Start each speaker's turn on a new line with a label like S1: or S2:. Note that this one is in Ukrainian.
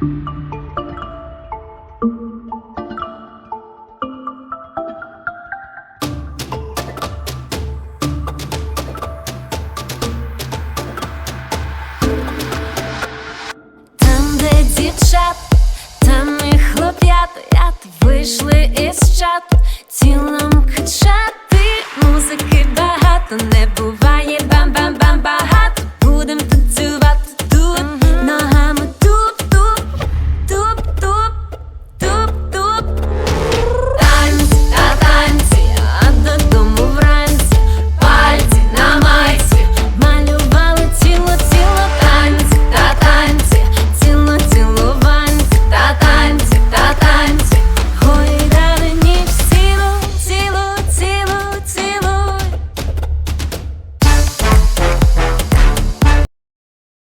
S1: Там, де дівчат, там і хлоп'ята, я вийшли із чат,